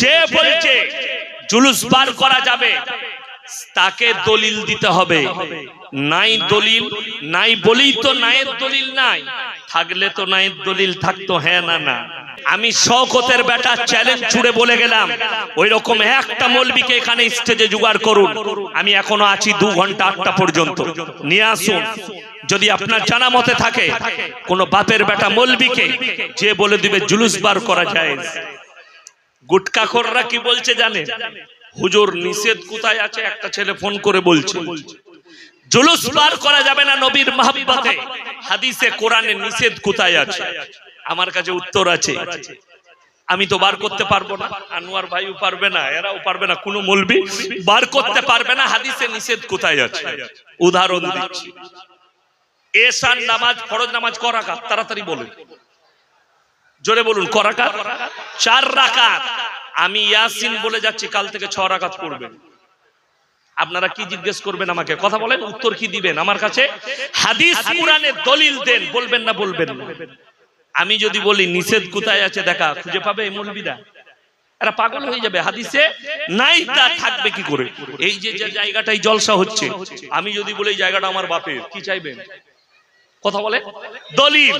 যে বলছে জুলুস বার করা যাবে, তাকে দলিল দিতে হবে। নাই দলিল, নাই বলি তো নায়ের দলিল নাই। থাকলে তো নায়ের দলিল থাকতো হ্যাঁ না না। আমি শওকতের বেটা চ্যালেঞ্জ ছুড়ে বলে গেলাম ওই রকম একটা মলবিকে এখানে স্টেজে জোগাড় করুন। আমি এখনও আছি দু ঘণ্টা আটটা পর্যন্ত। নিয়ে আসুন। যদি আপনার জানা মতে থাকে, কোনো বাপের বেটা মলবিকে যে বলে দিবে জুলুস বার করা যায়। গুটকাখোররা কি বলছে জানে হুজুর নিষেধ কোথায় আছে? একটা ছেলে ফোন করে বলছে। জুলুস বার করা যাবে না নবীর মহাব্বতে। হাদিসে, কোরআনে নিষেধ কোথায় আছে? আমার কাছে উত্তর আছে। আমি তো বার করতে পারব না। আনোয়ার ভাইও পারবে না, এরাও পারবে না, কোনো মলবি বার করতে পারবে না। হাদিসে নিষেধ কোথায় আছে? উদাহরণ দিচ্ছি। এসান নামাজ, ফরজ নামাজ করাকাত তাড়াতাড়ি বলুন। জোরে বলুন করাকাত চার রাকাত। আমি ইয়াসিন বলে যাচ্ছি, কাল থেকে ছ রাকাত পড়বেন আপনারা কি জিজ্ঞেস করবেন আমাকে? কথা বলেন, উত্তর কি দিবেন আমার কাছে? হাদিস কোরআনের দলিল দেন, বলবেন না বলবেন না। আমি যদি বলি, নিষেধ কোথায় আছে দেখা, খুঁজে পাবে এই মৌলবিদা এরা পাগল হয়ে যাবে, হাদিসে নাই, তা থাকবে কি করে? এই যে জায়গাটাই জলসা হচ্ছে, আমি যদি বলি জায়গাটা আমার বাপের, কি চাইবেন? কথা বলে? দলিল।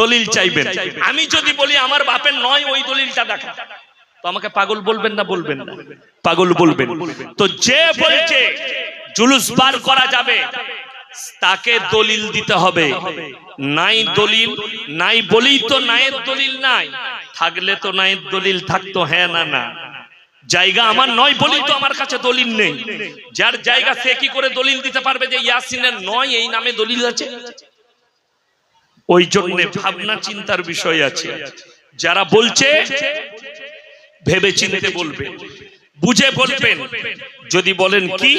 দলিল চাইবেন। আমি যদি বলি আমার বাপের নয় ওই দলিলটা দেখা তো আমাকে পাগল বলবেন না বলবেন না? পাগল বলবেন। তো যে বলছে জুলুস বার করা যাবে তাকে দলিল দিতে হবে। নাই দলিল নাই বলি তো নায়ের দলিল নাই। থাকলে তো নায়ের দলিল থাকতো হ্যাঁ না না। জায়গা আমার নয় বলি তো আমার কাছে দলিল নেই। যার জায়গা সে কি করে দলিল দিতে পারবে যে ইয়াসিনের নয় এই নামে দলিল আছে? ওই জন্য ভাবনা চিন্তার বিষয় আছে। যারা বলছে ভেবে চিনতে বলবে। বুঝে বলবেন। যদি বলেন কি?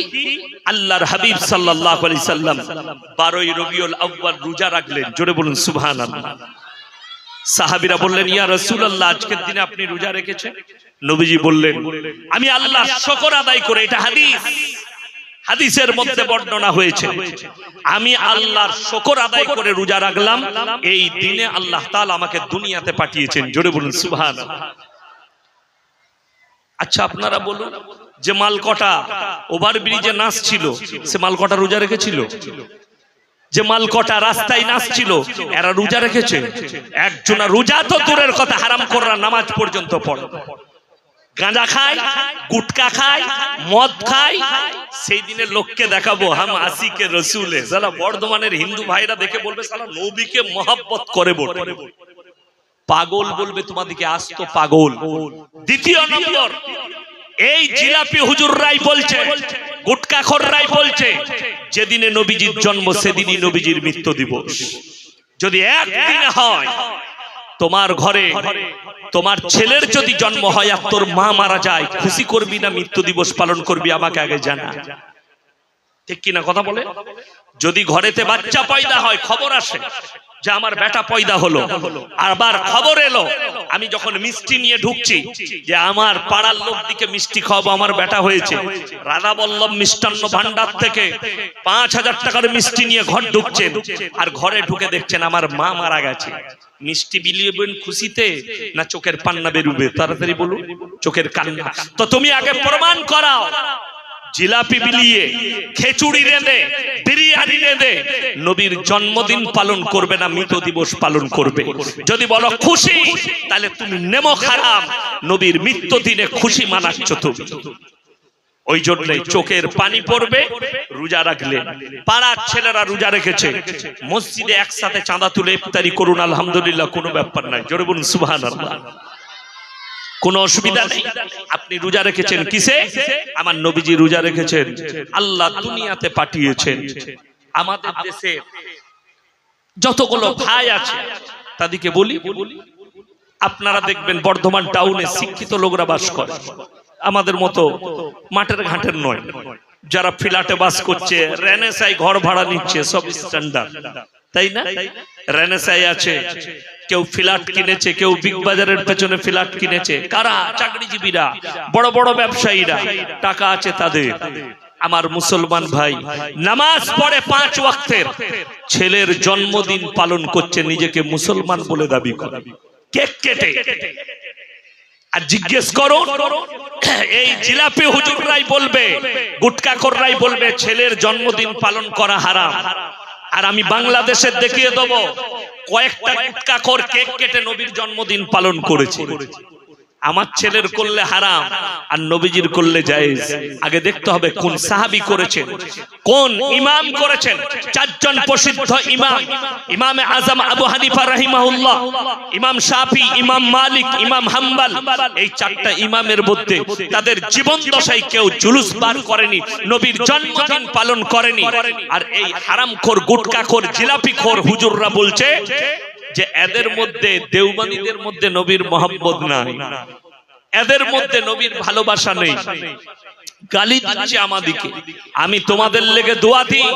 আল্লাহর হাবিব আলাইহি সাল্লাম 12ই রবিউল আউয়াল রোজা রাখলেন। জোরে বলুন, সুবহানাল্লাহ। সাহাবীরা বললেন, ইয়া রাসূলুল্লাহ, আজকের দিনে আপনি রোজা রেখেছেন? নবীজি বললেন, আমি আল্লাহর শুকর আদায় করে, এটা হাদিস। হাদিসের মধ্যে বর্ণনা হয়েছে, আমি আল্লাহর শুকর আদায় করে রোজা রাখলাম, এই দিনে আল্লাহ তাল আমাকে দুনিয়াতে পাঠিয়েছেন। জোরে বলুন, সুবহানাল্লাহ। আচ্ছা আপনারা বলুন, যে মালকটা ওভার ব্রিজে নাচ ছিল, সে মালকটা রোজা রেখেছিল? যে মালকটা রাস্তায় নাচছিল এরা রোজা রেখেছে? একজনা রোজা তো দূরের কথা হারাম করার নামাজ পর্যন্ত পড়ে। গাঁজা খায় গুটকা খায় মদ খায় সেই দিনের লোককে দেখাবো হাম আসিকে রসুলে। সালা বর্ধমানের হিন্দু ভাইরা দেখে বলবে, সালা নবীকে মহাব্বত করে বটে। পাগল বলবে তোমাদেরকে আসত পাগল। দ্বিতীয় নম্বর, এই জিলাপি হুজুর হুজুররাই বলছে গুটকাখররাই বলছে, যেদিনে নবীজির জন্ম, সেদিনই নবীজির মৃত্যু দিবস। যদি একদিনে হয় তোমার ঘরে, তোমার ছেলের যদি জন্ম হয় আর তোর মা মারা যায়, খুশি করবি না, মৃত্যু দিবস পালন করবি, আমাকে আগে জানা। ঠিক কিনা কথা বলে? যদি ঘরেতে বাচ্চা পয়দা হয়, খবর আসে। যে আমার বেটা পয়দা হলো। আবার খবর এলো, আমি যখন মিষ্টি নিয়ে ঢুকছি, যে আমার পাড়ার লোক দিকে মিষ্টি খাওয়াবো, আমার বেটা হয়েছে। রাধা বল্লভ মিষ্টান্ন ভান্ডার থেকে পাঁচ হাজার টাকার মিষ্টি নিয়ে ঘর ঢুকছেন, আর ঘরে ঢুকে দেখছেন আমার মা মারা গেছে। মিষ্টি বিলিয়েবেন খুশিতে না চোখের পান্না বেরুবে? তাড়াতাড়ি বলুন, চোখের কান্না। তো তুমি আগে প্রমাণ করাও। জিলাপি বিলিয়ে, খেচুড়ি রেঁধে, বিরিয়ানি রেঁধে, নবীর জন্মদিন পালন করবে না, মৃত দিবস পালন করবে। যদি বলো খুশি, তাহলে তুমি নেমো খারাপ, নবীর মৃত্যু দিনে খুশি মানাচ্ছ তুমি। ওই জন্যই চোখের পানি পড়বে, রোজা রাখলে। পাড়ার ছেলেরা রোজা রেখেছে। মসজিদে একসাথে চাঁদা তুলে ইফতারি করুন, আলহামদুলিল্লাহ, কোনো ব্যাপার নাই। জোরে বলুন, সুবহানাল্লাহ। কোন অসুবিধা নেই। আপনি রোজা রেখেছেন কিসে? আমার নবীজি রোজা রেখেছেন। আল্লাহ দুনিয়াতে পাঠিয়েছেন। আমাদের দেশে যতগুলো ভাই আছে, তাদেরকে বলি, আপনারা দেখবেন বর্ধমান টাউনে শিক্ষিত লোকরা বাস করে। আমাদের মতো মাঠের ঘাটের নয়। যারা ফ্ল্যাটে বাস করছে রেনেসাই ঘর ভাড়া নিচ্ছে, সব স্ট্যান্ডার্ড তাই না? রেনেসাই আছে কেউ ফ্ল্যাট কিনেছে, কেউ বিগ বাজারের পেছনে ফ্ল্যাট কিনেছে। কারা? চাকরিজীবীরা, বড় বড় ব্যবসায়ীরা। টাকা আছে তাদের। আমার মুসলমান ভাই, নামাজ পড়ে পাঁচ ওয়াক্তের। ছেলের জন্মদিন পালন করছে, নিজেকে মুসলমান বলে দাবি করে। কেক কেটে। আর জিজ্ঞেস করো, এই জিলাপি হুজুররাই বলবে, গুটকা কররাই বলবে, ছেলের জন্মদিন পালন করা হারাম। আর আমি বাংলাদেশে দেখিয়ে দেবো কয়েকটা গুটকা কর কেক কেটে নবীর জন্মদিন পালন করেছে। আমার ছেলের করলে হারাম আর নবীজির করলে জায়েজ। আগে দেখতে হবে কোন সাহাবি করেছেন। কোন ইমাম করেছেন। চারজন প্রসিদ্ধ ইমাম। ইমাম। আজম আবু হানিফা রাহিমাহুল্লাহ ইমাম শাফি ইমাম মালিক ইমাম হাম্বাল। এই চারটা ইমামের মধ্যে তাদের জীবন দশায় কেউ জুলুস বার করেনি নবীর জন্মদিন পালন করেনি। আর এই হারামখোর গুটকাখোর জিলাপিখোর হুজুররা বলছে যে এদের মধ্যে দেওবানীদের মধ্যে নবীর মোহাম্মদ নাই। এদের মধ্যে নবীর ভালোবাসা নেই। গালি দিচ্ছে আমাদিকে। আমি তোমাদের লেগে দোয়া দিই।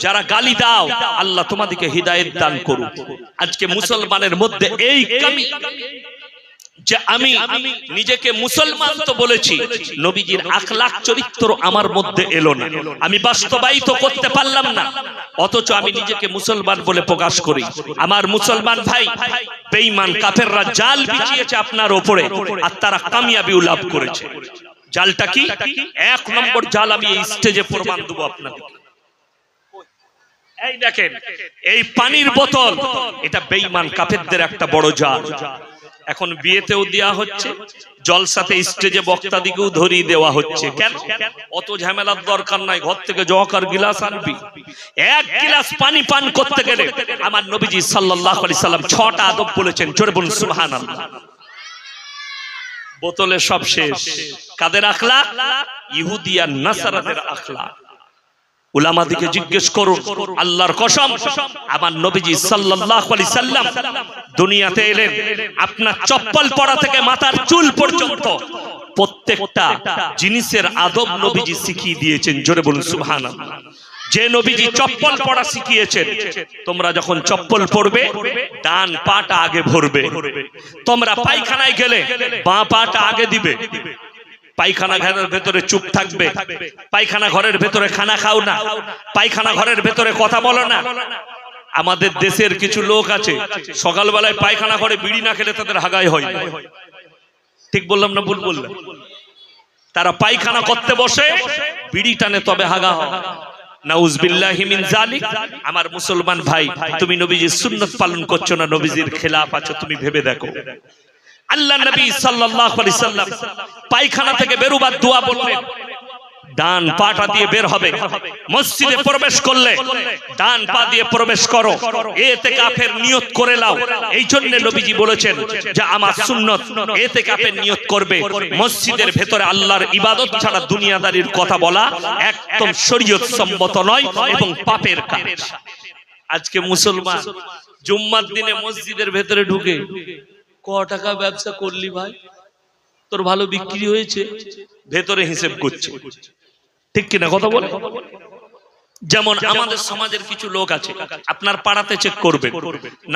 যারা গালি দাও, আল্লাহ তোমাদিকে হৃদায়ত দান করুক। আজকে মুসলমানের মধ্যে এই কামি যে আমি নিজেকে মুসলমান তো বলেছি নবীজির আখলাখ চরিত্র আমার মধ্যে এলো না। আমি বাস্তবায়িত করতে পারলাম না। অথচ আমি নিজেকে মুসলমান বলে প্রকাশ করি। আমার মুসলমান ভাই বেঈমান কাফেররা জাল বিছিয়েছে আপনার ওপরে আর তারা কামিয়াবি লাভ করেছে। জালটা কি? এক নম্বর জাল আমি এই স্টেজে প্রমাণ দেবো আপনাদের। এই দেখেন এই পানির বোতল এটা বেঈমান কাফেরদের একটা বড় জাল। এখন বিয়েতেও দেওয়া হচ্ছে, জলসাতে স্টেজে বক্তা দিকেও ধরিয়ে দেওয়া হচ্ছে। কেন? অত ঝামেলার দরকার নাই, ঘর থেকে জহকার গিলাস আনবি। এক গিলাস পানি পান করতে গেলে আমার নবীজি সাল্লাল্লাহু আলাইহি সাল্লাম ছটা আদব বলেছেন, জোরে বলুন, সুবহানাল্লাহ। বোতলে সব শেষ। কাদের আখলা ইহুদি আর নাসারাদের আখলা উলামাদিকে জিজ্ঞেস করুন, আল্লাহর কসম, আমার নবীজি সাল্লাল্লাহু আলাইহি সাল্লাম দুনিয়াতে এলেন, আপনার চপ্পল পরা থেকে মাথার চুল পর্যন্ত প্রত্যেকটা জিনিসের আদব নবীজি শিখিয়ে দিয়েছেন, জোরে বলুন, সুবহানাল্লাহ। যে নবীজি চপ্পল পরা শিখিয়েছেন, তোমরা যখন চপ্পল পরবে, ডান পাটা আগে ভরবে। তোমরা পায়খানায় গেলে বাঁ পাটা আগে দিবে। পায়খানা ঘরের ভেতরে চুপ থাকবে। পায়খানা ঘরের ভেতরে খানা খাও না। পায়খানা ঘরের ভেতরে কথা বলো না। আমাদের দেশের কিছু লোক আছে, সকালবেলায় পায়খানা ঘরে বিড়ি না খেলে তাদের হাগাই হয়। ঠিক বললাম না ভুল বললাম? তারা পায়খানা করতে বসে, বিড়ি টানে তবে হাগা হয়। আমার মুসলমান ভাই, তুমি নবীজির সুন্নাত পালন করছ না? নবীজির খেলাফ আছো, তুমি ভেবে দেখো। আল্লাহ নবী সাল্লাল্লাহু সাল্লাম পায়খানা থেকে বেরোবার দোয়া বললেন। ডান পাটা দিয়ে বের হবে। মসজিদে প্রবেশ করলে ডান পা দিয়ে প্রবেশ করো। এতে কাফের নিয়ত করে লাও এই জন্য নবীজি বলেছেন যে, আমার সুন্নত এতে কাফের নিয়ত করবে। মসজিদের ভেতরে আল্লাহর ইবাদত ছাড়া দুনিয়াদারির কথা বলা একদম শরীয়ত সম্মত নয় এবং পাপের কাজ। আজকে মুসলমান জুম্মার দিনে মসজিদের ভেতরে ঢুকে ক টাকা ব্যবসা করলি ভাই? তোর ভালো বিক্রি হয়েছে? ভেতরে হিসেব করছে। ঠিক কিনা কথা বলে? যেমন আমাদের সমাজের কিছু লোক আছে, আপনার পাড়াতে চেক করবেন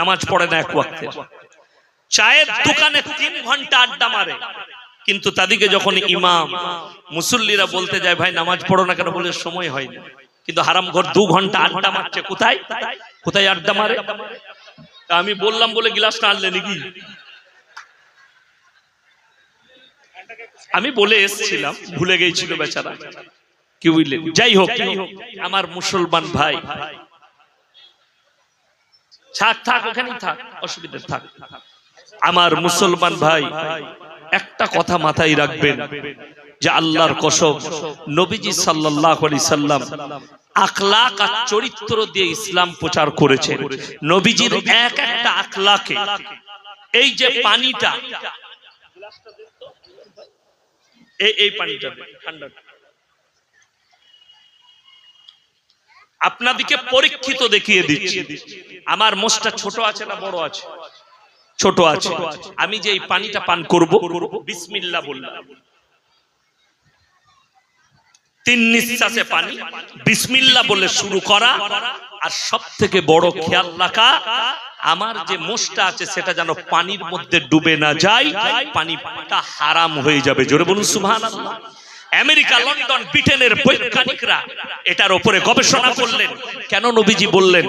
নামাজ পড়ে না এক ওয়াক্তে। চায়ের দোকানে তিন ঘণ্টা আড্ডা মারে, কিন্তু তাদিকে যখন ইমাম, মুসল্লিরা বলতে যায়, ভাই, নামাজ পড়ো না কেন? বলে, সময় হয় না। কিন্তু হারাম ঘর দু ঘণ্টা আড্ডা মারছে, কোথায়? কোথায় আড্ডা মারে? আমি বললাম বলে গিলাসটা আনলে নাকি? আমি বলে এসছিলাম ভুলে গেছিল বেচারা। কি বুঝলেন যাই হোক আমার মুসলমান ভাই। থাক থাক ওখানেই থাক অসুবিধা থাক। আমার মুসলমান ভাই একটা কথা মাথায় রাখবেন যে আল্লাহর কসম নবীজি সাল্লাল্লাহু আলাইহি সাল্লাম আখলাক আর চরিত্র দিয়ে ইসলাম প্রচার করেছেন। নবীজির এক একটা আখলাকে এই যে পানিটা এই এই পানিটা ঠান্ডা আপনাদিকে পরীক্ষিত দেখিয়ে দিচ্ছি। আমার মোষটা ছোট আছে না বড় আছে? ছোট আছে। আমি যে এই পানিটা পান করব, বিসমিল্লাহ বললাম। তিন নিঃশ্বাসে পানি। বিসমিল্লা বলে শুরু করা। আর সব থেকে বড় খেয়াল রাখা, আমার যে মোষটা আছে, সেটা যেন পানির মধ্যে ডুবে না যায়, পানিটা হারাম হয়ে যাবে। জোরে বলুন, সুবহানাল্লাহ। আমেরিকা লন্ডন ব্রিটেনের বৈজ্ঞানিকরা এটার উপরে গবেষণা করলেন। কেন নবীজি বললেন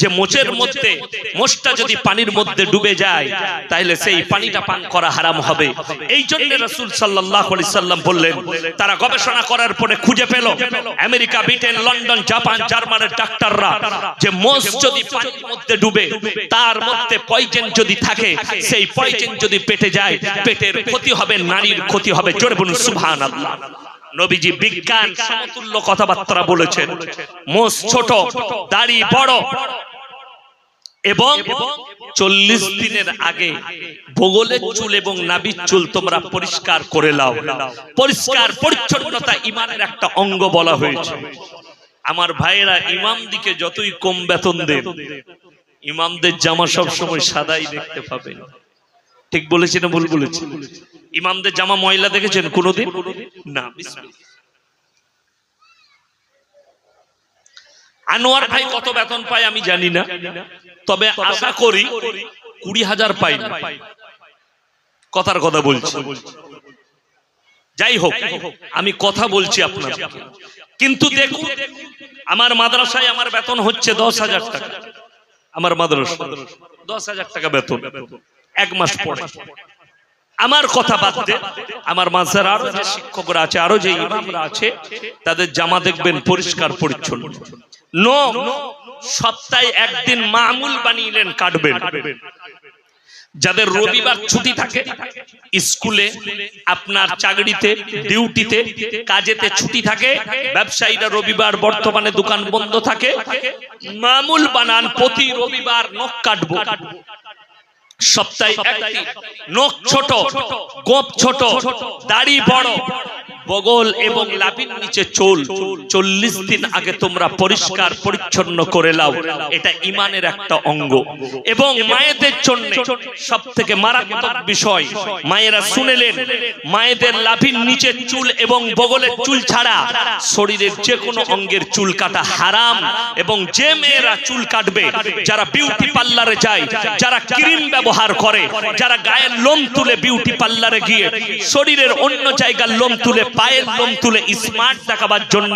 যে মোচের মধ্যে মোষটা যদি পানির মধ্যে ডুবে যায় তাহলে সেই পানিটা পান করা হারাম হবে। এই জন্য রসুল সাল্লাহ সাল্লাম বললেন তারা গবেষণা করার পরে খুঁজে পেল আমেরিকা ব্রিটেন লন্ডন জাপান জার্মানের ডাক্তাররা যে মোষ যদি পানির মধ্যে ডুবে তার মধ্যে পয়জেন যদি থাকে সেই পয়জেন যদি পেটে যায় পেটের ক্ষতি হবে নারীর ক্ষতি হবে। জোরে বলুন সুবহান আল্লাহ নবীজি বিজ্ঞান, সমতুল্য কথাবার্তা বলেছেন। মোষ ছোট, দাড়ি বড়। এবং চল্লিশ দিনের আগে বগলের চুল এবং নাবির চুল তোমরা পরিষ্কার করে লাও পরিষ্কার, পরিচ্ছন্নতা ইমানের একটা অঙ্গ বলা হয়েছে। আমার ভাইয়েরা, ইমাম দিকে যতই কম বেতন দেন, ইমামদের জামা সব সময় সাদাই দেখতে পাবেন। ঠিক বলেছি না ভুল বলেছি? ইমামদের জামা ময়লা দেখেছেন কোনোদিন? না। আনোয়ার ভাই কত বেতন পায় আমি জানি না। তবে আশা করি কুড়ি হাজার পাই। কথার কথা বলছি। যাই হোক, আমি কথা বলছি আপনার কিন্তু দেখুন, আমার মাদ্রাসায় আমার বেতন হচ্ছে দশ হাজার টাকা। আমার মাদ্রাসা, দশ হাজার টাকা বেতন। এক মাস পরে। আমার কথা বাদ দে। আমার মাঝের আরও যে শিক্ষকরা আছে, আরও যে ইমামরা আছে, তাদের জামা দেখবেন পরিষ্কার পরিচ্ছন্ন। নো, সপ্তাহে একদিন মামুল বানিয়ে কাটবেন। যাদের রবিবার ছুটি থাকে, স্কুলে আপনার চাকরিতে, ডিউটিতে, কাজেতে ছুটি থাকে, ব্যবসায়ীরা রবিবার বর্তমানে দোকান বন্ধ থাকে, মামুল বানান, প্রতি রবিবার নখ কাটবো। সপ্তাহে একটি নখ ছোট গোপ ছোট দাড়ি বড়। বগল এবং লাভির নিচে চোল। চল্লিশ দিন আগে তোমরা পরিষ্কার, পরিচ্ছন্ন করে লাও। এটা ইমানের একটা অঙ্গ। এবং মায়েদের জন্য সব থেকে মারাত্মক বিষয়, মায়েরা শুনেলেন, মায়েদের লাভির নিচে চুল এবং বগলের চুল ছাড়া শরীরের যে কোনো অঙ্গের চুল কাটা হারাম। এবং যে মেয়েরা চুল কাটবে, যারা বিউটি পার্লারে যায়, যারা ক্রিম ব্যবহার করে, যারা গায়ের লোম তুলে বিউটি পার্লারে গিয়ে শরীরের অন্য জায়গার লোম তুলে পায়ের লোম তুলে স্মার্ট দেখাবার জন্য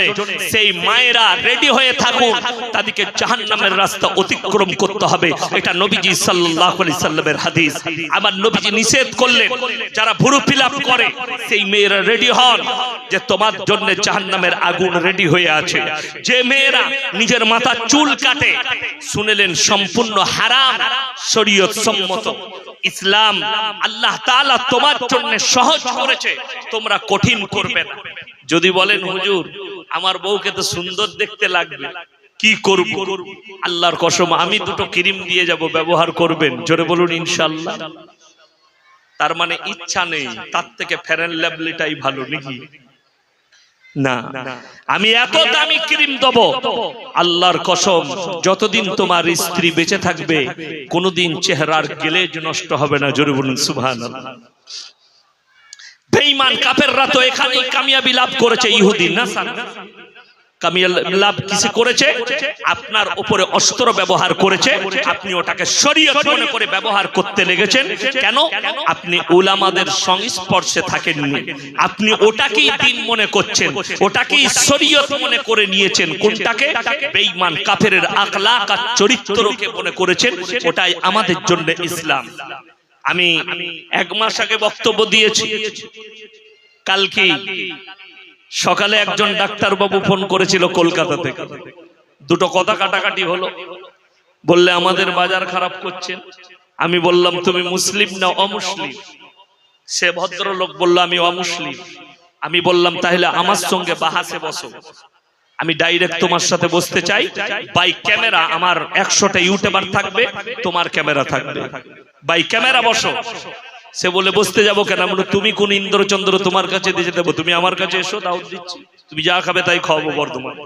সেই মায়েরা রেডি হয়ে থাকুন। তাদেরকে জাহান্নামের রাস্তা অতিক্রম করতে হবে। এটা নবীজি সাল্লাল্লাহু সাল্লামের হাদিস। আমার নবীজি নিষেধ করলেন, যারা ভুরু ফিলাপ করে, সেই মেয়েরা রেডি হন যে তোমার জন্য জাহান্নামের আগুন রেডি হয়ে আছে। যে মেয়েরা নিজের মাথা চুল কাটে, শুনেলেন সম্পূর্ণ হারাম শরীয়ত সম্মত ইসলাম আল্লাহ তাআলা তোমার জন্য সহজ করেছে, তোমরা কঠিন করবে না। যদি বলেন, হুজুর, আমার বউকে তো সুন্দর দেখতে লাগবে, কি করব? আল্লাহর কসম, আমি দুটো ক্রিম দিয়ে যাব, ব্যবহার করবেন, জোরে বলুন, ইনশাআল্লাহ। তার মানে ইচ্ছা নেই, তার থেকে ফেরেন ল্যাবলিটাই ভালো, নাকি? না। আমি এত দামি ক্রিম দেব। আল্লাহর কসম, যতদিন তোমার স্ত্রী বেঁচে থাকবে, কোনোদিন চেহারার গেলেজ নষ্ট হবে না, জোরে বলুন সুভান বেঈমান কাফেররা তো এখানেই কামিয়াবি লাভ করেছে, ইহুদি না কামিয়াবি লাভ কিসে করেছে? আপনার উপরে অস্ত্র ব্যবহার করেছে। আপনি ওটাকে শরীয়ত মনে করে ব্যবহার করতে লেগেছেন। কেন? আপনি উলামাদের সংস্পর্শে থাকেননি। আপনি ওটাকেই দিন মনে করছেন। ওটাকেই শরীয়ত মনে করে নিয়েছেন। কোনটাকে? বেঈমান কাফেরের আখলাক আর চরিত্রকে মনে করেছেন। ওটাই আমাদের জন্য ইসলাম। আমি এক মাস আগে বক্তব্য দিয়েছি। কালকে সকালে একজন ডাক্তার বাবু ফোন করেছিল কলকাতা থেকে। দুটো কথা কাটাকাটি হলো। বললে, আমাদের বাজার খারাপ করছেন আমি বললাম, তুমি মুসলিম না অমুসলিম? সে ভদ্রলোক বলল, আমি অমুসলিম। আমি বললাম, তাহলে আমার সঙ্গে বাহাসে বসো। আমি ডাইরেক্ট তোমার সাথে বসতে চাই। বাই ক্যামেরা আমার একশোটা ইউটিউবার থাকবে, তোমার ক্যামেরা থাকবে। বাই ক্যামেরা বসো। সে বলে, বসতে যাব কেন? তুমি কোন ইন্দ্রচন্দ্র তোমার কাছে দিয়ে দেবো তুমি আমার কাছে এসো দাও দিচ্ছি। তুমি যা খাবে তাই খাওয়াবো বর্ধমান।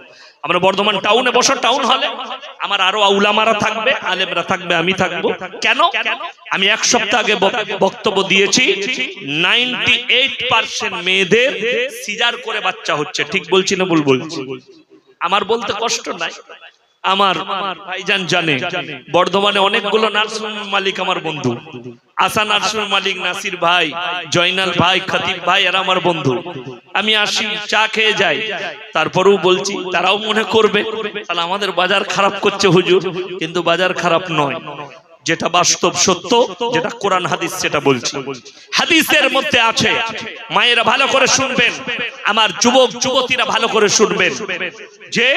আমরা বর্ধমান টাউনে বসো টাউন হলে আমার আরও আউলামারা থাকবে, আলেমরা থাকবে, আমি থাকব। কেন? আমি এক সপ্তাহ আগে বক্তব্য দিয়েছি, নাইনটি এইট পার্সেন্ট মেয়েদের সিজার করে বাচ্চা হচ্ছে। ঠিক বলছি না ভুল বলছি? আমার বলতে কষ্ট নাই। আমার ভাইজান জানে। বর্ধমানে অনেকগুলো নার্সিং মালিক আমার বন্ধু। আশা নার্সিং মালিক নাসির ভাই জয়নাল ভাই খতিব ভাই এরা আমার বন্ধু। আমি আসি চা খেয়ে যাই। তারপরেও বলছি তারাও মনে করবে তাহলে আমাদের বাজার খারাপ করছে হুজুর। কিন্তু বাজার খারাপ নয়। যেটা বাস্তব সত্য, যেটা কোরআন, হাদিস সেটা বলছি। হাদিসের মধ্যে আছে, মায়েরা ভালো করে শুনবেন, আমার যুবক, যুবতীরা ভালো করে শুনবেন। যে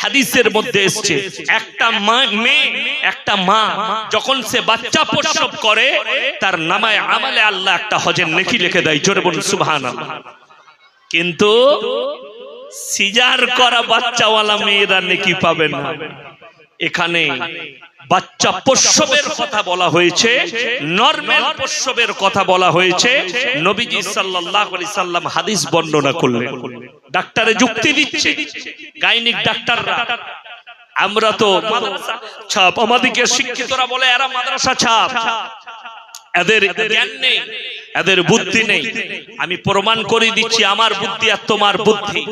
হাদিসের মধ্যে এসছে, একটা মা, মেয়ে, একটা মা, যখন সে বাচ্চা প্রসব করে, তার নামায় আমালে আল্লাহ একটা হজের নেকি লিখে দেয়, জোরে বলুন, সুবহানাল্লাহ। কিন্তু সিজার করা বাচ্চাওয়ালা মেয়েরা নেকি পাবেন না। এখানে বাচ্চা প্রসবের কথা বলা হয়েছে নর্মাল প্রসবের কথা বলা হয়েছে নবীজি সাল্লাল্লাহু আলাইহি সাল্লাম হাদিস বর্ণনা করলেন। ডাক্তারে যুক্তি দিচ্ছে গাইনিক ডাক্তাররা। আমরা তো মাদ্রাসা ছাপ আমাদেরকে শিক্ষিতরা বলে এরা মাদ্রাসা ছাপ। এদের জ্ঞান নেই। এদের বুদ্ধি নেই। আমি প্রমাণ করে দিচ্ছি, আমার বুদ্ধি আর তোমার বুদ্ধি।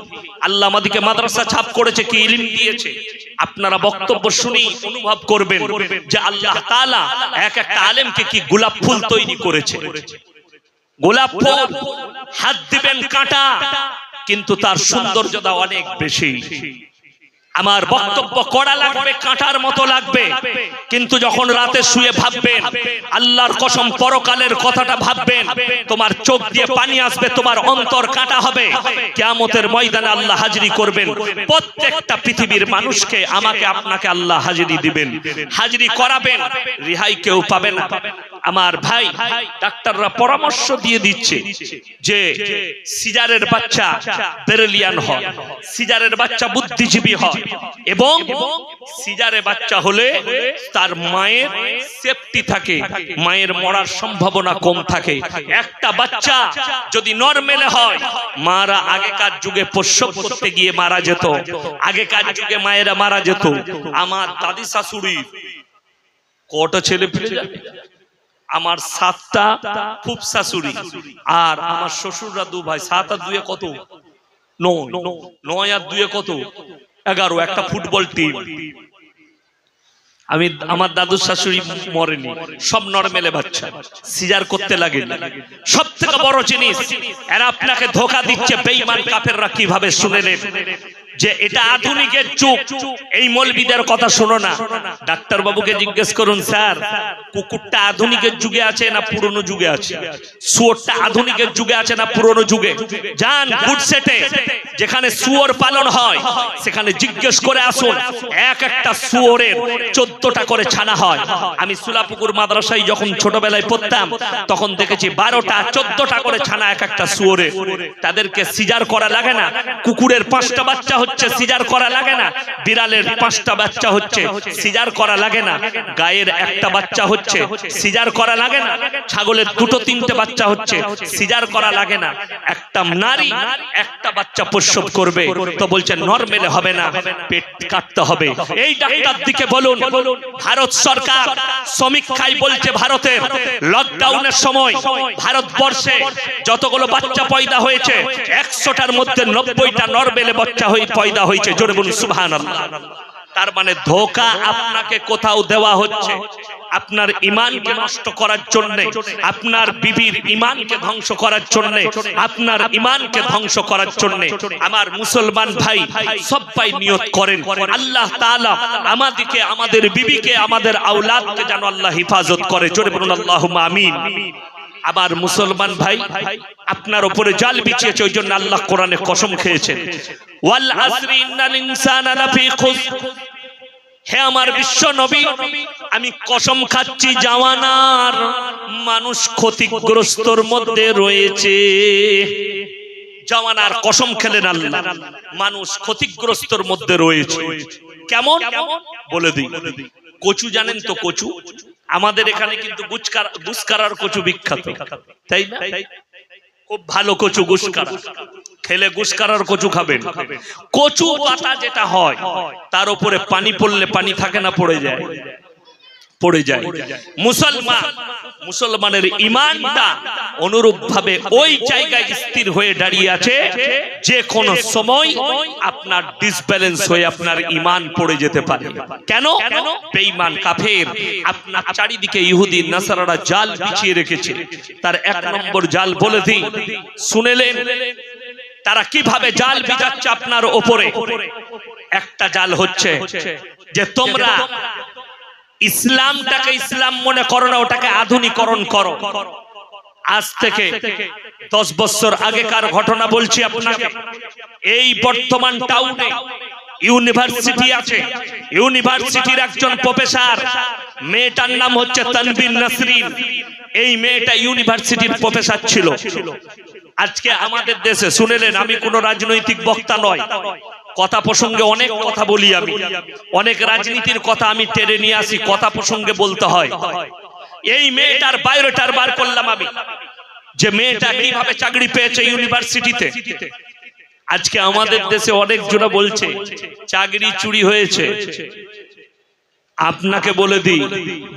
আল্লাহ আমাদেরকে মাদ্রাসা ছাপ করেছে, কি ইলিম দিয়েছে। আপনারা বক্তব্য শুনি অনুভব করবেন যে আল্লাহ তাআলা এক একটা আলেমকে কি গোলাপ ফুল তৈরি করেছে। গোলাপ ফুল, হাত দিবেন কাঁটা, কিন্তু তার সৌন্দর্যতা অনেক বেশি। আমার বক্তব্য কড়া লাগবে, কাঁটার মতো লাগবে। কিন্তু যখন রাতে শুয়ে ভাববেন, আল্লাহর কসম পরকালের কথাটা ভাববেন, তোমার চোখ দিয়ে পানি আসবে, তোমার অন্তর কাটা হবে। কেয়ামতের ময়দানে আল্লাহ হাজিরি করবেন। প্রত্যেকটা পৃথিবীর মানুষকে আমাকে, আপনাকে আল্লাহ হাজিরি দিবেন। হাজিরি করাবেন, রিহাই কেউ পাবে না। আমার ভাই, ডাক্তাররা পরামর্শ দিয়ে দিচ্ছে যে, সিজারের বাচ্চা বেরেলিয়ান হয় সিজারের বাচ্চা বুদ্ধিজীবী হয় এবং সিজারে বাচ্চা হলে তার মায়ের সেফটি থাকে। মায়ের মরার সম্ভাবনা কম থাকে। একটা বাচ্চা যদি নরমেলে হয়, মারা আগেকার যুগে প্রসব করতে গিয়ে মারা যেত। আগেকার যুগে মায়েরা মারা যেত। আমার দাদি শাশুড়ি, কটা ছেলে ফেলে যাবে আমার সাতটা খুব শাশুড়ি। আর আমার শ্বশুররা দু ভাই, সাত আর দুয়ে কত? নয়। নয় আর দুয়ে কত? এগারো, একটা ফুটবল টিম আমি, আমার দাদু শাশুড়ি মরেনি, সব নরমেলে বাচ্চা, সিজার করতে লাগে সব থেকে বড় জিনিস, এরা আপনাকে ধোকা দিচ্ছে বেইমান কাফেররা কীভাবে শুনে নেন যে এটা আধুনিকের যুগ এই মলবিদের কথা শোনো না। ডাক্তার বাবুকে জিজ্ঞেস করুন স্যার কুকুরটা আধুনিকের যুগে আছে না পুরনো যুগে আছে? শুয়োরটা আধুনিকের যুগে আছে না পুরনো যুগে? যান গুডসেটে যেখানে শুয়োর পালন হয় সেখানে জিজ্ঞেস করে আসুন এক একটা শুয়োরের চোদ্দটা করে ছানা হয়। আমি সুলাপুকুর মাদ্রাসায় যখন ছোটবেলায় পড়তাম তখন দেখেছি বারোটা চোদ্দটা করে ছানা এক একটা শুয়োরে তাদেরকে সিজার করা লাগে না। কুকুরের পাঁচটা বাচ্চা হচ্ছে সিজার করা লাগে না। বিড়ালের পাঁচটা বাচ্চা হচ্ছে, সিজার করা লাগে না। গায়ের একটা বাচ্চা হচ্ছে, সিজার করা লাগে না। ছাগলের দুটো, তিনটে বাচ্চা হচ্ছে, সিজার করা লাগে না। একটা নারী, একটা বাচ্চা প্রসব করবে, তো বলছে নরমেলে হবে না, পেট কাটতে হবে। এই ডাক্তার দিকে বলুন, ভারত সরকার সমীক্ষায় বলছে ভারতের লকডাউনের সময় ভারতবর্ষে যতগুলো বাচ্চা পয়দা হয়েছে, একশোটার মধ্যে নব্বইটা নরমেলে বাচ্চা হয়ে পয়দা হয়েছে, জোরে বলুন সুবহান তার মানে ধোকা আপনাকে কোথাও দেওয়া হচ্ছে। আপনার ইমানকে নষ্ট করার জন্য, আপনার বিবির ইমানকে ধ্বংস করার জন্য, আপনার ইমানকে ধ্বংস করার জন্য আমার মুসলমান ভাই সবাই নিয়ত করেন। আল্লাহ তাআলা আমাদেরকে আমাদের বিবিকে, আমাদের আওলাদকে যেন আল্লাহ হিফাজত করে। জোরে বলুন, আল্লাহুম্মা আমিন। আবার মুসলমান ভাই, আপনার উপরে জাল বিছিয়েছে, ওই জন্য আল্লাহ কোরআনে কসম খেয়েছেন। ওয়াল আসরি হে আমার বিশ্ব নবী, আমি কসম খাচ্ছি, জাওয়ানার মানুষ ক্ষতিগ্রস্তর মধ্যে রয়েছে। জাওয়ানার কসম খেলেন আল্লাহ, মানুষ ক্ষতিগ্রস্তর মধ্যে রয়েছে। কেমন? বলে দিই। কচু জানেন তো কচু? আমাদের এখানে কিন্তু গুচকার গুসকারার কচু বিখ্যাত। তাই না? খুব ভালো কচু গুসকারা খেলে গুসকারার কচু খাবেন। কচু পাতা যেটা হয় তার উপরে পানি পড়লে পানি থাকে না পড়ে যায়। পড়ে যায়। মুসলমান মুসলমানের ইমানটা অনুরূপ ভাবে ওই জায়গায় স্থির হয়ে দাঁড়িয়ে আছে যে কোনো সময় আপনার ডিসব্যালেন্স হয়ে আপনার ইমান পড়ে যেতে পারে। কেন? বেঈমান কাফের আপনার চারিদিকে ইহুদি নাসারারা জাল বিছিয়ে রেখেছে। তার এক নম্বর জাল বলে দিই শুনেলেন? তারা কীভাবে জাল বিজাচ্ছে আপনার ওপরে? একটা জাল হচ্ছে যে তোমরা ইসলামটাকে ইসলাম মনে করো না, ওটাকে আধুনিকরণ করো। আজ থেকে দশ বছর আগেকার ঘটনা বলছি আপনাকে। এই বর্তমান টাউনে ইউনিভার্সিটি আছে। ইউনিভার্সিটির একজন প্রফেসর মেয়েটার নাম হচ্ছে তানবিন নাসরিন। এই মেয়েটা ইউনিভার্সিটির প্রফেসর ছিল। আজকে আমাদের দেশে, শুনেলেন, আমি কোনো রাজনৈতিক বক্তা নয়। কথা প্রসঙ্গে অনেক কথা বলি আমি। অনেক রাজনীতির কথা আমি টেনে নিয়ে আসি, কথা প্রসঙ্গে বলতে হয়। এই মেয়েটার বায়োটার বার করলাম আমি। যে মেয়েটা কীভাবে চাকরি পেয়েছে ইউনিভার্সিটিতে? আজকে আমাদের দেশে অনেক জোড়া বলছে, চাকরি চুরি হয়েছে। আপনাকে বলে দিই,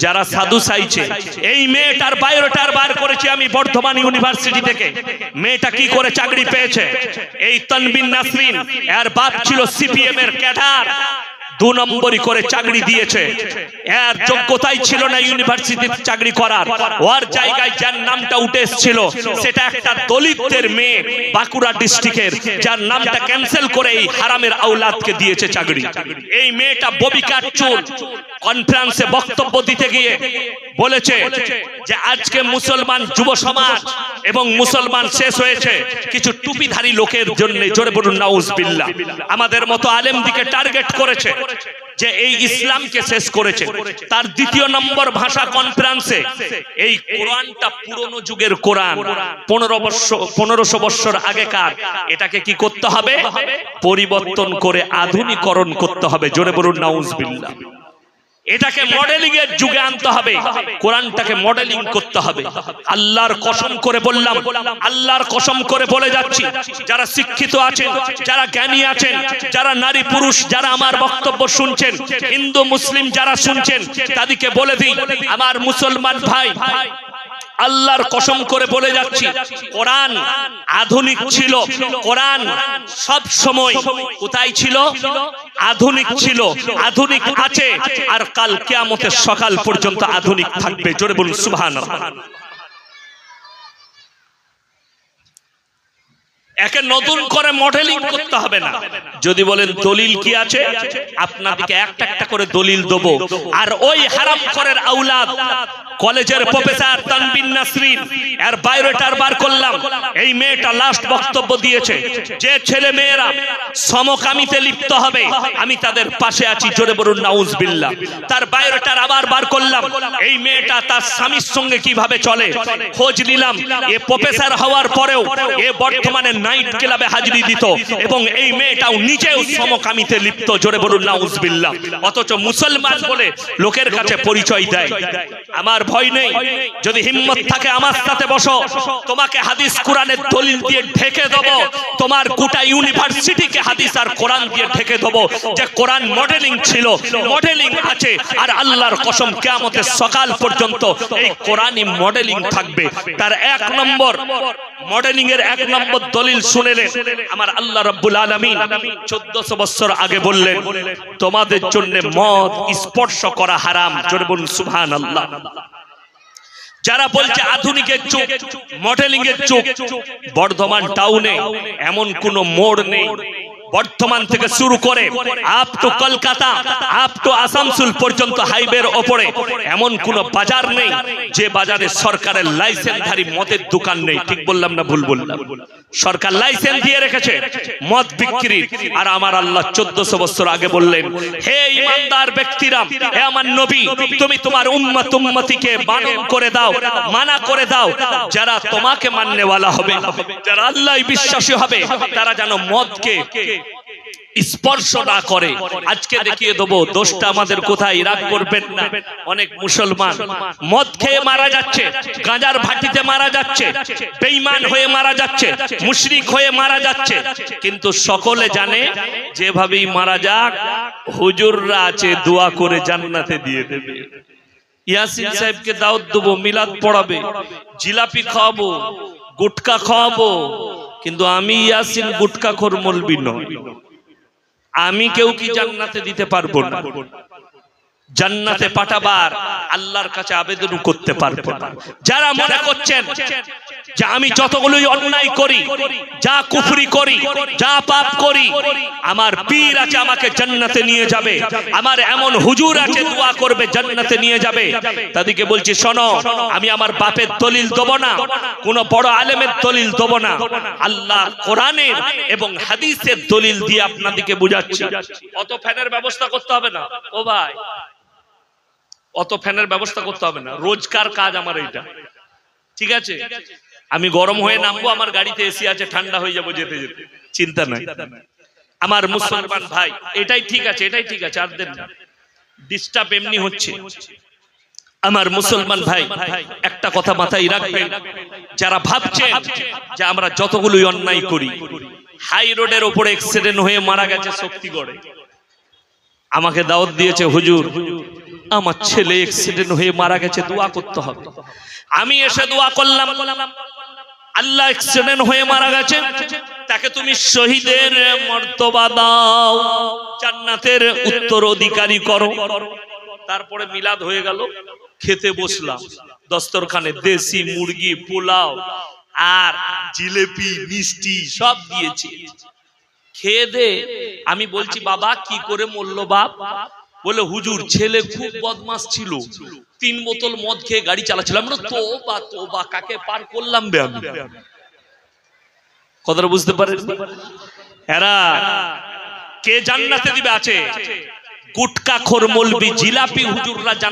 যারা সাধু চাইছে, এই মেয়েটার বায়োডাটার বার করেছি আমি বর্ধমান ইউনিভার্সিটি থেকে। মেয়েটা কি করে চাকরি পেয়েছে? এই তনবিন নাসরিন, এর বাপ ছিল সিপিএম এর ক্যাডার। দু নম্বরই করে চাকরি দিয়েছে। এর যোগ্যতাই ছিল না ইউনিভার্সিটিতে চাকরি করার। ওর জায়গায় যার নামটা উঠে এসেছিল, সেটা একটা দলিতদের মেয়ে বাঁকুড়া ডিস্ট্রিক্টের যার নামটা ক্যান্সেল করে এই হারামের আউলাদকে দিয়েছে চাকরি। এই মেয়েটা ববিকার চুল কনফারেন্সে বক্তব্য দিতে গিয়ে বলেছে যে, আজকে মুসলমান যুব সমাজ এবং মুসলমান শেষ হয়েছে। কিছু টুপিধারী লোকের জন্য, জোরে বলুন নাউজ বিল্লাহ আমাদের মতো আলেম দিকে টার্গেট করেছে। যে এই ইসলামকে শেষ করেছে। তার দ্বিতীয় নম্বর ভাষা কনফারেন্সে এই কোরআনটা পুরনো যুগের কোরআন। পনেরো বছর পনেরোশো বছর আগেকার। এটাকে কি করতে হবে? পরিবর্তন করে আধুনিকরণ করতে হবে। জোরে বলুন নাউজ বিল্লাহ এটাকে মডেলিং এর যুগে আনতে হবে। কোরআনটাকে মডেলিং করতে হবে। আল্লাহর কসম করে বললাম। আল্লাহর কসম করে বলে যাচ্ছি যারা শিক্ষিত আছেন যারা জ্ঞানী আছেন যারা নারী পুরুষ যারা আমার বক্তব্য শুনছেন হিন্দু মুসলিম যারা শুনছেন তাদেরকে বলে দিই আমার মুসলমান ভাই আল্লাহর কসম করে বলে যাচ্ছি কোরআন আধুনিক ছিল কোরআন সব সময় কোথায় ছিল? আধুনিক ছিল আধুনিক আছে আর কাল কিয়ামতের সকাল পর্যন্ত আধুনিক থাকবে জোরে বলুন সুবহানাল্লাহ। একে নতুন করে মডেলিং করতে হবে না। যদি বলেন দলিল কি আছে আপনাদেরকে একটা একটা করে দলিল দেবো। আর ওই হারাম করের আউলাদ কলেজের প্রফেসর তানবিন নাসরিন এর বায়োডাটার বার করলাম। এই মেয়েটা লাস্ট বক্তব্য দিয়েছে। যে ছেলে মেয়েরা সমকামিতে লিপ্ত হবে আমি তাদের পাশে আছি জোরে বলুন নাউজ বিল্লাহ তার বায়োডাটার আবার বার করলাম। এই মেয়েটা তার স্বামীর সঙ্গে কীভাবে চলে? খোঁজ নিলাম। এ প্রফেসর হওয়ার পরেও এ বর্তমানে নাইট ক্লাবে হাজিরি দিত এবং এই মেয়েটাও নিজেও সমকামিতে লিপ্ত জোরে বলুন নাউজ বিল্লাহ অথচ মুসলমান বলে লোকের কাছে পরিচয় দেয়। আমার ভয় নেই। যদি হিম্মত থাকে আমার সাথে বসো। তোমাকে হাদিস কোরআনের দলিল দিয়ে ঢেকে দেব। তোমার গোটা ইউনিভার্সিটিকে হাদিস আর কোরআন দিয়ে ঢেকে দেব। যে কোরআন মডেলিং ছিল, মডেলিং আছে। আর আল্লাহর কসম কিয়ামতের সকাল পর্যন্ত এই কোরআনই মডেলিং থাকবে। তার এক নম্বর মডেলিং এর এক নম্বর দলিল শুনেলেন। আমার আল্লাহ রাব্বুল আলামিন 1400 বছর আগে বললেন, তোমাদের জন্য মদ স্পর্শ করা হারাম। জোরে বলুন, সুবহানাল্লাহ। যারা বলছে আধুনিকের চোখ মডেলিং এর চোখ বর্ধমান টাউনে এমন কোন মোড় নেই। বর্ধমান থেকে শুরু করে আপ তো কলকাতা, আপ তো আসামসুল পর্যন্ত হাইওয়ের ওপরে এমন কোন বাজার নেই যে বাজারে সরকারের লাইসেন্সধারী মদের দোকান নেই। ঠিক বললাম না ভুল বললাম? সরকার লাইসেন্স দিয়ে রেখেছে মদ বিক্রি। আর আমার আল্লাহ চোদ্দশো বছর আগে বললেন হে ইমানদার ব্যক্তিরা হে আমার নবী তুমি তোমার উম্মত উম্মতিকে বারণ করে দাও মানা করে দাও। যারা তোমাকে মাননেওয়ালা হবে যারা আল্লাহ বিশ্বাসী হবে তারা যেন মদকে স্পর্শ না করে। আজকে দেখিয়ে দেবো দোষটা আমাদের কোথায়? রাগ করবেন না। অনেক মুসলমান। মদ খেয়ে মারা যাচ্ছে। গাঁজার ভাটিতে মারা যাচ্ছে। বেঈমান হয়ে মারা যাচ্ছে। মুশরিক হয়ে মারা যাচ্ছে। কিন্তু সকলে জানে যেভাবেই মারা যাক হুজুররা আছে দোয়া করে জান্নাতে দিয়ে দেবে। ইয়াসিন সাহেবকে দাওয়াত দেবো মিলাদ পড়াবে। জিলাপি খাওয়াবো গুটকা খাওয়াবো। কিন্তু আমি ইয়াসিন গুটকা খোর মলবি নয়। আমি কেউ কি জান্নাতে দিতে পারব না? জান্নাতে পাঠাবার আল্লাহর কাছে আবেদন করতে পারব না। যারা মনে করছেন যে আমি যতগুলোই অন্যায় করি, যা কুফরি করি, যা পাপ করি, আমার পীর আছে, আমাকে জান্নাতে নিয়ে যাবে। আমার এমন হুজুর আছে, দোয়া করবে, জান্নাতে নিয়ে যাবে। তাদেরকে বলছি, শোনো, আমি আমার বাপের দলিল দেবো না, কোন বড় আলেমের দলিল দেবো না। আল্লাহ কোরআনের এবং হাদিসের দলিল দিয়ে আপনাদেরকে বুঝাচ্ছি। অত ফ্যানের ব্যবস্থা করতে হবে না। ও ভাই অত ফ্যানের ব্যবস্থা করতে হবে না। রোজকার কাজ আমার এইটা। ঠিক আছে? আমি গরম হয়ে নামবো, আমার গাড়িতে এসি আছে, ঠান্ডা হয়ে যাব, যেতে যেতে। চিন্তা নাই। আমার মুসলমান ভাই, এটাই ঠিক আছে, এটাই ঠিক আছে, আর দেন ডিস্টার্ব এমনি হচ্ছে। আমার মুসলমান ভাই, একটা কথা মাথায় রাখবেন। যারা ভাবছেন যে আমরা যতগুলোই অন্যায় করি, হাই রোডের ওপরে অ্যাক্সিডেন্ট হয়ে মারা গেছে শক্তিগড়ে আমাকে দাওয়াত দিয়েছে হুজুর আমার ছেলে অ্যাক্সিডেন্ট হয়ে মারা গেছে দোয়া করতে হবে। আমি এসে দোয়া করলাম আল্লাহ অ্যাক্সিডেন্ট হয়ে মারা গেছে। তাকে তুমি শহীদের মর্তবা দাও জান্নাতের উত্তর অধিকারী করো। তারপরে মিলাদ হয়ে গেল খেতে বসলাম। দস্তরখানে দেশি মুরগি পোলাও আর জিলেপি মিষ্টি সব দিয়েছে। খেয়ে দে আমি বলছি বাবা কি করে মরল বাপ? বলে হুজুর, ছেলে খুব বদমাস ছিল। তিন বোতল মদ খেয়ে গাড়ি চালাচ্ছিলাম আমরা তো বা তো বা কাকে পার করলাম বে আমি? কথাটা বুঝতে পারেন এরা কে জান্নাতে দিবে আছে? গুটকা খোর মলবি জিলাপি হুজুররা জান্নাত